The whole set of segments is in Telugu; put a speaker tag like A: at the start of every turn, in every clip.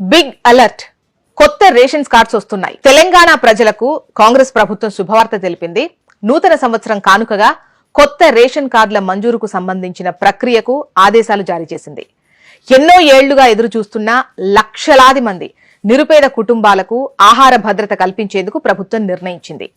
A: Big alert. కొత్త రేషన్స్ కార్డ్స్ వస్తున్నాయి. తెలంగాణ ప్రజలకు కాంగ్రెస్ ప్రభుత్వం శుభవార్త తెలిపింది. నూతన సంవత్సరం కానుకగా కొత్త రేషన్ కార్డుల మంజూరుకు సంబంధించిన ప్రక్రియకు ఆదేశాలు జారీ చేసింది. ఎన్నో ఏళ్ళుగా ఎదురు చూస్తున్న లక్షలాది మంది నిరుపేద కుటుంబాలకు ఆహార భద్రత కల్పించేందుకు ప్రభుత్వం నిర్ణయించింది.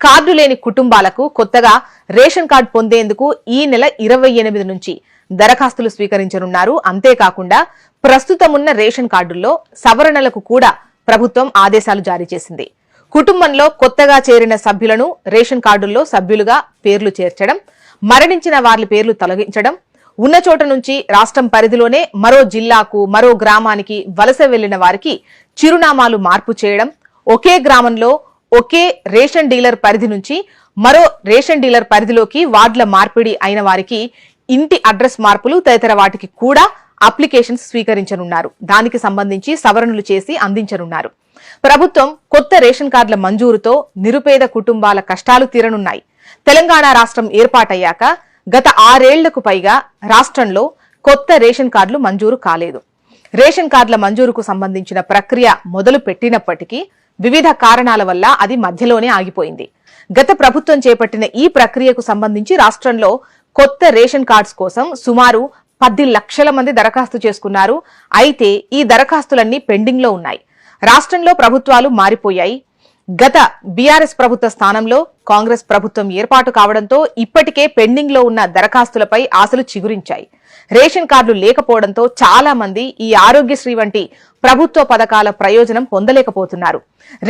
A: కార్డు లేని కుటుంబాలకు కొత్తగా రేషన్ కార్డు పొందేందుకు ఈ నెల ఇరవై ఎనిమిది నుంచి దరఖాస్తులు స్వీకరించనున్నారు. అంతేకాకుండా ప్రస్తుతమున్న రేషన్ కార్డుల్లో సవరణలకు కూడా ప్రభుత్వం ఆదేశాలు జారీ చేసింది. కుటుంబంలో కొత్తగా చేరిన సభ్యులను రేషన్ కార్డుల్లో సభ్యులుగా పేర్లు చేర్చడం మరణించిన వారి పేర్లు తొలగించడం ఉన్న చోట నుంచి రాష్ట్రం పరిధిలోనే మరో జిల్లాకు మరో గ్రామానికి వలస వెళ్ళిన వారికి చిరునామాలు మార్పు చేయడం ఒకే గ్రామంలో ఒకే రేషన్ డీలర్ పరిధి నుంచి మరో రేషన్ డీలర్ పరిధిలోకి వార్డుల మార్పిడి అయిన వారికి ఇంటి అడ్రస్ మార్పులు తదితర వాటికి కూడా అప్లికేషన్స్ స్వీకరించనున్నారు. దానికి సంబంధించి సవరణలు చేసి అందించనున్నారు. ప్రభుత్వం కొత్త రేషన్ కార్డుల మంజూరుతో నిరుపేద కుటుంబాల కష్టాలు తీరనున్నాయి. తెలంగాణ రాష్ట్రం ఏర్పాటయ్యాక గత ఆరేళ్ళకు పైగా రాష్ట్రంలో కొత్త రేషన్ కార్డులు మంజూరు కాలేదు. రేషన్ కార్డుల మంజూరుకు సంబంధించిన ప్రక్రియ మొదలు పెట్టినప్పటికీ వివిధ కారణాల వల్ల అది మధ్యలోనే ఆగిపోయింది. గత ప్రభుత్వం చేపట్టిన ఈ ప్రక్రియకు సంబంధించి రాష్ట్రంలో కొత్త రేషన్ కార్డ్స్ కోసం సుమారు పది లక్షల మంది దరఖాస్తు చేసుకున్నారు. అయితే ఈ దరఖాస్తులన్నీ పెండింగ్లో ఉన్నాయి. రాష్ట్రంలో ప్రభుత్వాలు మారిపోయాయి. గత బీఆర్ఎస్ ప్రభుత్వ స్థానంలో కాంగ్రెస్ ప్రభుత్వం ఏర్పాటు కావడంతో ఇప్పటికే పెండింగ్లో ఉన్న దరఖాస్తులపై ఆశలు చిగురించాయి. రేషన్ కార్డులు లేకపోవడంతో చాలా మంది ఈ ఆరోగ్యశ్రీ వంటి ప్రభుత్వ పథకాల ప్రయోజనం పొందలేకపోతున్నారు.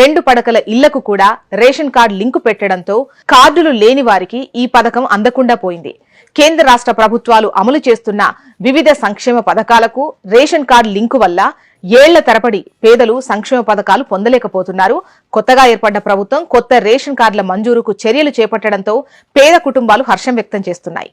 A: రెండు పడకల ఇళ్ళకు కూడా రేషన్ కార్డు లింకు పెట్టడంతో కార్డులు లేని వారికి ఈ పథకం అందకుండా పోయింది. కేంద్ర రాష్ట్ర ప్రభుత్వాలు అమలు చేస్తున్న వివిధ సంక్షేమ పథకాలకు రేషన్ కార్డు లింకు వల్ల ఏళ్ళ తరబడి పేదలు సంక్షేమ పథకాలు పొందలేకపోతున్నారు. కొత్తగా ఏర్పడ్డ ప్రభుత్వం కొత్త రేషన్ కార్డుల మంజూరుకు చర్యలు చేపట్టడంతో పేద కుటుంబాలు హర్షం వ్యక్తం చేస్తున్నాయి.